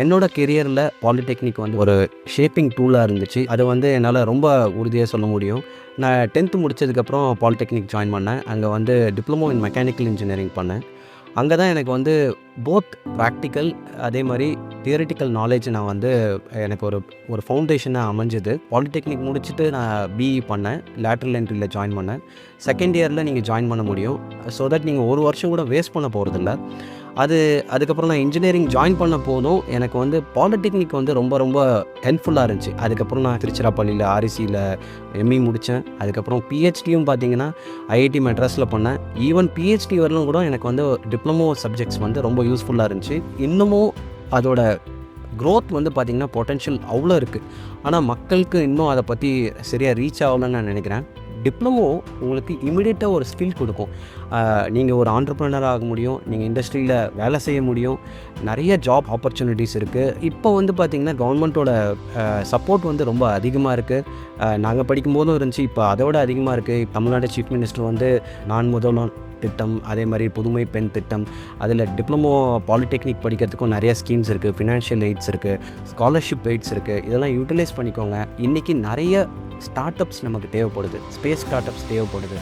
என்னோட கெரியரில் பாலிடெக்னிக் வந்து ஒரு ஷேப்பிங் டூலாக இருந்துச்சு. அது வந்து என்னால் ரொம்ப உறுதியாக சொல்ல முடியும். நான் டென்த்து முடிச்சதுக்கப்புறம் பாலிடெக்னிக் ஜாயின் பண்ணேன். அங்கே வந்து டிப்ளமோ இன் மெக்கானிக்கல் இன்ஜினியரிங் பண்ணேன். அங்கே தான் எனக்கு வந்து போத் ப்ராக்டிக்கல் அதே மாதிரி தியரிட்டிக்கல் நாலேஜ் நான் வந்து எனக்கு ஒரு ஒரு ஃபவுண்டேஷனாக அமைஞ்சது. பாலிடெக்னிக் முடிச்சுட்டு நான் பிஇ பண்ணேன். லேட்ரல் என்ட்ரியில் ஜாயின் பண்ணேன். செகண்ட் இயரில் நீங்கள் ஜாயின் பண்ண முடியும். ஸோ தட் நீங்கள் ஒரு வருஷம் கூட வேஸ்ட் பண்ண போகிறதில்ல அது அதுக்கப்புறம் நான் இன்ஜினியரிங் ஜாயின் பண்ண போதும் எனக்கு வந்து பாலிடெக்னிக் வந்து ரொம்ப ரொம்ப ஹெல்ப்ஃபுல்லாக இருந்துச்சு. அதுக்கப்புறம் நான் திருச்சிராப்பள்ளியில் ஆர்இசியில் எம்இ முடித்தேன் அதுக்கப்புறம் பிஹெச்டியும் பார்த்தீங்கன்னா ஐஐடி மெட்ராஸில் பண்ணேன். ஈவன் பிஹெச்டி வரலும் கூட எனக்கு வந்து டிப்ளமோ சப்ஜெக்ட்ஸ் வந்து ரொம்ப யூஸ்ஃபுல்லாக இருந்துச்சு. இன்னமும் அதோட க்ரோத் வந்து பார்த்திங்கன்னா பொட்டென்ஷியல் அவ்வளோ இருக்குது ஆனால் மக்களுக்கு இன்னும் அதை பற்றி சரியாக ரீச் ஆகலன்னு நான் நினைக்கிறேன். டிப்ளமோ உங்களுக்கு இமிடியேட்டாக ஒரு ஸ்கில் கொடுக்கும். நீங்கள் ஒரு ஆண்டர்ப்ரனர் ஆக முடியும் நீங்கள் இண்டஸ்ட்ரியில் வேலை செய்ய முடியும். நிறைய ஜாப் ஆப்பர்ச்சுனிட்டிஸ் இருக்குது இப்போ வந்து பார்த்திங்கன்னா கவர்மெண்ட்டோட சப்போர்ட் வந்து ரொம்ப அதிகமாக இருக்குது நாங்கள் படிக்கும்போதும் இருந்துச்சு இப்போ அதோட அதிகமாக இருக்குது தமிழ்நாடு சீஃப் மினிஸ்டர் வந்து நான் முதல்வன் திட்டம் அதே மாதிரி புதுமை பெண் திட்டம் அதில் டிப்ளமோ பாலிடெக்னிக் படிக்கிறதுக்கும் நிறைய ஸ்கீம்ஸ் இருக்குது ஃபினான்ஷியல் எய்ட்ஸ் இருக்குது ஸ்காலர்ஷிப் எய்ட்ஸ் இருக்குது இதெல்லாம் யூட்டிலைஸ் பண்ணிக்கோங்க. இன்றைக்கி நிறைய ஸ்டார்ட் அப்ஸ் நமக்கு தேவைப்படுது. ஸ்பேஸ் ஸ்டார்ட் அப்ஸ் தேவைப்படுது.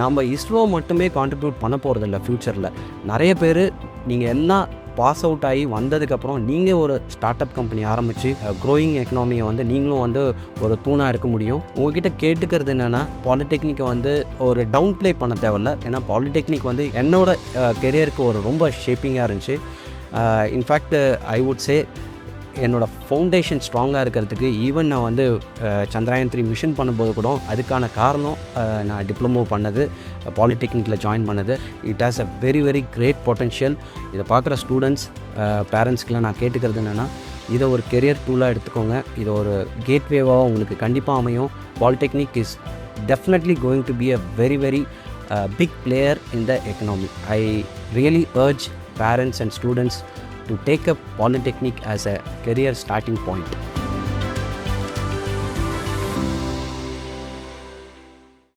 நம்ம இஸ்ரோ மட்டுமே கான்ட்ரிபியூட் பண்ண போகிறதில்ல ஃப்யூச்சரில் நிறைய பேர் நீங்கள் எல்லாம் பாஸ் அவுட் ஆகி வந்ததுக்கப்புறம் நீங்கள் ஒரு ஸ்டார்ட் அப் கம்பெனி ஆரம்பித்து க்ரோயிங் எக்கனாமியை வந்து நீங்களும் வந்து ஒரு தூணாக இருக்க முடியும். உங்ககிட்ட கேட்டுக்கிறது என்னென்னா பாலிடெக்னிக்கை வந்து ஒரு டவுன் ப்ளே பண்ண தேவையில்ல. ஏன்னா பாலிடெக்னிக் வந்து என்னோட கெரியருக்கு ஒரு ரொம்ப ஷேப்பிங்காக இருந்துச்சு. இன்ஃபேக்ட் ஐ வுட் சே என்னோடய ஃபவுண்டேஷன் ஸ்ட்ராங்காக இருக்கிறதுக்கு ஈவன் நான் வந்து சந்திராயன் த்ரீ மிஷன் பண்ணும்போது கூட அதுக்கான காரணம் நான் டிப்ளமோ பண்ணது பாலிடெக்னிக்கில் ஜாயின் பண்ணது. It has a very very great potential இதை பார்க்குற ஸ்டூடெண்ட்ஸ் பேரண்ட்ஸ்க்கெலாம் நான் கேட்டுக்கிறது என்னென்னா இதை ஒரு கெரியர் டூலாக எடுத்துக்கோங்க. இது ஒரு கேட்வேவாக உங்களுக்கு கண்டிப்பாக அமையும். Polytechnic is definitely going to be a very very big player in the economy I really urge parents and students to take up polytechnic as a career starting point